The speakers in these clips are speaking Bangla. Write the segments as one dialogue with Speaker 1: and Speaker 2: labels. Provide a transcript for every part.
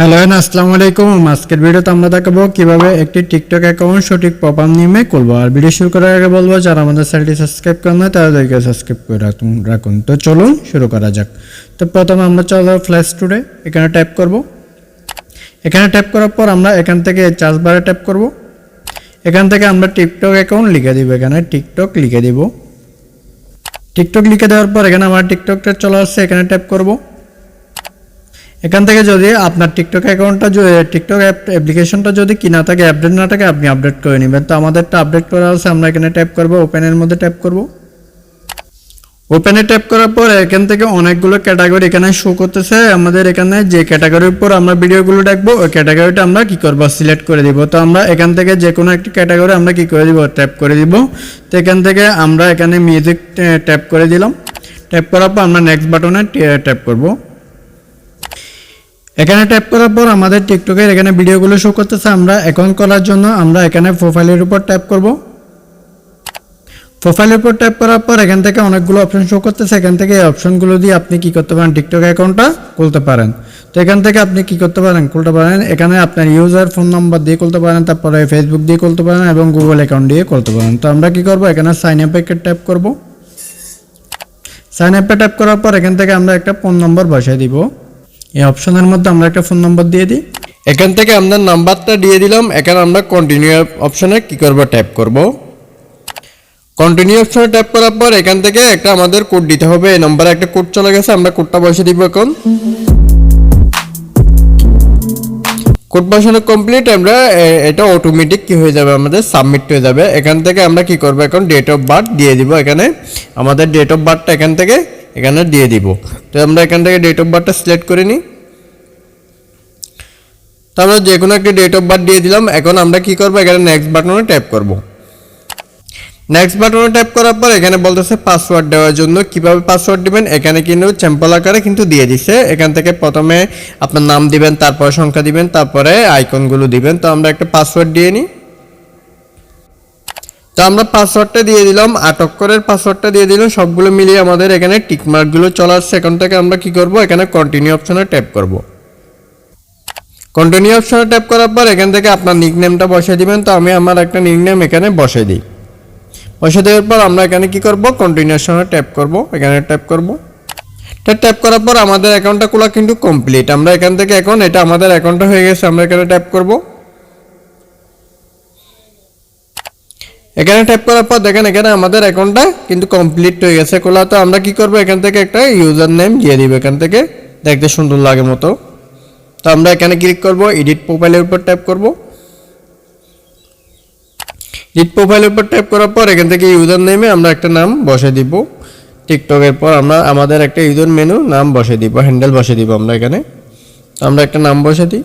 Speaker 1: হ্যালো আসসালামু আলাইকুম। আজকের ভিডিওতে আমরা দেখাবো কীভাবে একটি টিকটক অ্যাকাউন্ট সঠিক পপাম নিয়মে করব। আর ভিডিও শুরু করার আগে বলব, যারা আমাদের চ্যানেলটি সাবস্ক্রাইব করেন না তাদেরকে সাবস্ক্রাইব করে রাখুন রাখুন। তো চলুন শুরু করা যাক। তো প্রথমে আমরা চলো ফ্ল্যাশ স্টুডে এখানে টাইপ করব। এখানে টাইপ করার পর আমরা এখান থেকে চার্জ বারে টাইপ করব। এখান থেকে আমরা টিকটক অ্যাকাউন্ট লিখে দিব। এখানে টিকটক লিখে দিব। টিকটক লিখে দেওয়ার পর এখানে আমার টিকটকটা চলে আসছে, এখানে টাইপ করব। এখান থেকে যদি আপনার টিকটক অ্যাকাউন্টটা টিকটক অ্যাপ অ্যাপ্লিকেশনটা যদি কিনা থাকে আপডেট না থাকে, আপনি আপডেট করে নেবেন। তো আমাদেরটা আপডেট করা আছে, আমরা এখানে ট্যাপ করব ওপেনের মধ্যে ট্যাপ করব। ওপেনে ট্যাপ করার পর এখান থেকে অনেকগুলো ক্যাটাগরি এখানে শো করতেছে। আমাদের এখানে যে ক্যাটাগরির উপর আমরা ভিডিওগুলো দেখব, ওই ক্যাটাগরিটা আমরা কি করব সিলেক্ট করে দিব। তো আমরা এখান থেকে যে কোনো একটি ক্যাটাগরি আমরা কি করে দিব ট্যাপ করে দিব। তো এখান থেকে আমরা এখানে মিউজিক ট্যাপ করে দিলাম। ট্যাপ করার পর আমরা নেক্সট বাটনে ট্যাপ করব। এখানে ট্যাপ করার পর আমাদের টিকটকের এখানে ভিডিওগুলো শো করতেছে। আমরা অ্যাকাউন্ট করার জন্য আমরা এখানে প্রোফাইলের উপর ট্যাপ করব। প্রোফাইলের উপর ট্যাপ করার পর এখান থেকে অনেকগুলো অপশন শো করতেছে। এখান থেকে এই অপশনগুলো দিয়ে আপনি কি করতে পারেন? টিকটক অ্যাকাউন্টটা খুলতে পারেন। তো এখান থেকে আপনি কি করতে পারেন? খুলতে পারেন। এখানে আপনার ইউজার ফোন নাম্বার দিয়ে খুলতে পারেন। তারপরে ফেসবুক দিয়ে খুলতে পারেন এবং গুগল অ্যাকাউন্ট দিয়ে খুলতে পারেন। তো আমরা কি করব? এখানে সাইন আপে ট্যাপ করব। সাইন আপে ট্যাপ করার পর এখান থেকে আমরা একটা ফোন নম্বর বসাই দিব। এই অপশনের মধ্যে আমরা একটা ফোন নম্বর দিয়ে দিই।
Speaker 2: এখান থেকে আমরা নাম্বারটা দিয়ে দিলাম। এখানে আমরা কন্টিনিউ অপশনে কি করব? ট্যাপ করব। কন্টিনিউ অপশনে ট্যাপ করার পর এখান থেকে একটা আমাদের কোড দিতে হবে। এই নম্বরে একটা কোড চলে গেছে। আমরা কোডটা বসে দিব এখন। কোড বসানো কমপ্লিট আমরা এটা অটোমেটিক কি হয়ে যাবে? আমাদের সাবমিট হয়ে যাবে। এখান থেকে আমরা কি করব? এখন ডেট অফ বার্থ দিয়ে দিব এখানে। আমাদের ডেট অফ বার্থটা এখান থেকে এখানে দিয়ে দিব। তো আমরা এখান থেকে ডেট অফ বার্থটা সিলেক্ট করে নিই। তো আমরা যে কোনো একটা ডেট অফ বার্থ দিয়ে দিলাম। এখন আমরা কি করব? এখানে নেক্সট বাটনে ট্যাপ করব। নেক্সট বাটনে ট্যাপ করার পর এখানে বলতেছে পাসওয়ার্ড দেওয়ার জন্য। কীভাবে পাসওয়ার্ড দিবেন? এখানে কিন্তু স্যাম্পল আকারে কিন্তু দিয়ে দিছে। এখান থেকে প্রথমে আপনার নাম দিবেন, তারপর সংখ্যা দিবেন, তারপরে আইকনগুলো দিবেন। তো আমরা একটা পাসওয়ার্ড দিয়ে নিই। তো আমরা পাসওয়ার্ডটা দিয়ে দিলাম, আটক করের পাসওয়ার্ডটা দিয়ে দিলাম, সবগুলো মিলিয়ে আমাদের এখানে টিকমার্কগুলো চলে আসছে। এখান থেকে আমরা কি করব? এখানে কন্টিনিউ অপশনে ট্যাপ করব। কন্টিনিউ অপশনে ট্যাপ করার পর এখান থেকে আপনার নিকনেমটা বসিয়ে দিবেন। তো আমি আমার একটা নিকনেম এখানে বসিয়ে দিই। বসে দেওয়ার পর আমরা এখানে কি করব? কন্টিনিউশনে ট্যাপ করব। এখানে ট্যাপ করব। এটা ট্যাপ করার পর আমাদের অ্যাকাউন্টটা খোলা কিন্তু কমপ্লিট আমরা এখান থেকে এখন এটা আমাদের অ্যাকাউন্টটা হয়ে গেছে, আমরা এখানে ট্যাপ করব। এখানে ট্যাপ করার পর দেখেন এখানে আমাদের অ্যাকাউন্টটা কিন্তু কমপ্লিট হয়ে গেছে। খোলা তো আমরা কি করব? এখান থেকে একটা ইউজার নেম দিয়ে দিব এখান থেকে। দেখতে সুন্দর লাগে মতো। তো আমরা এখানে ক্লিক করব এডিট প্রোফাইলের উপর ট্যাপ করব। এডিট প্রোফাইলের উপর ট্যাপ করার পর এখান থেকে ইউজার নেমে আমরা একটা নাম বসে দিব। টিকটকের পর আমরা আমাদের একটা ইউজার মেনু নাম বসে দিব হ্যান্ডেল বসে দিব আমরা এখানে। আমরা একটা নাম বসে দিই।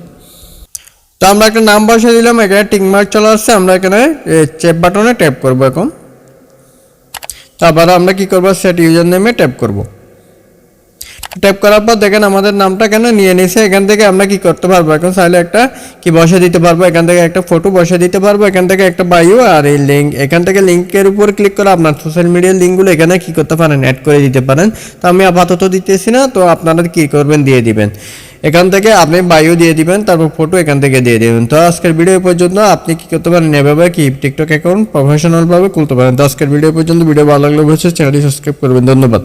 Speaker 2: তো আমরা একটা নাম বসে দিলাম, এখানে টিকমার্ক চলে আসছে, আমরা এখানে চেপ বাটনে ট্যাপ করব এখন। তারপর আমরা কি করব সেট ইউজার নেমে ট্যাপ করব। ট্যাপ করার পর দেখেন আমাদের নামটা কেন নিয়ে নিছে এখান থেকে আমরা কি করতে পারব? এখন চাইলে একটা কি বসে দিতে পারব? এখান থেকে একটা ফটো বসে দিতে পারব, এখান থেকে একটা বায়ু আর এই লিঙ্ক এখান থেকে লিঙ্কের উপর ক্লিক করে আপনার সোশ্যাল মিডিয়ার লিঙ্কগুলো এখানে কি করতে পারেন? অ্যাড করে দিতে পারেন। তো আমি আপাতত দিতেছি না, তো আপনারা কি করবেন দিয়ে দিবেন। এখান থেকে আপনি বায়ু দিয়ে দিবেন, তারপর ফটো এখান থেকে দিয়ে দিবেন। তো আজকের ভিডিও পর্যন্ত আপনি কি করতে পারেন? এভাবে কি টিকটক অ্যাকাউন্ট প্রফেশনাল ভাবে খুলতে পারেন? তো আজকের ভিডিও পর্যন্ত। ভিডিও ভালো লাগলে অবশ্যই চ্যানেলটি সাবস্ক্রাইব করবেন। ধন্যবাদ।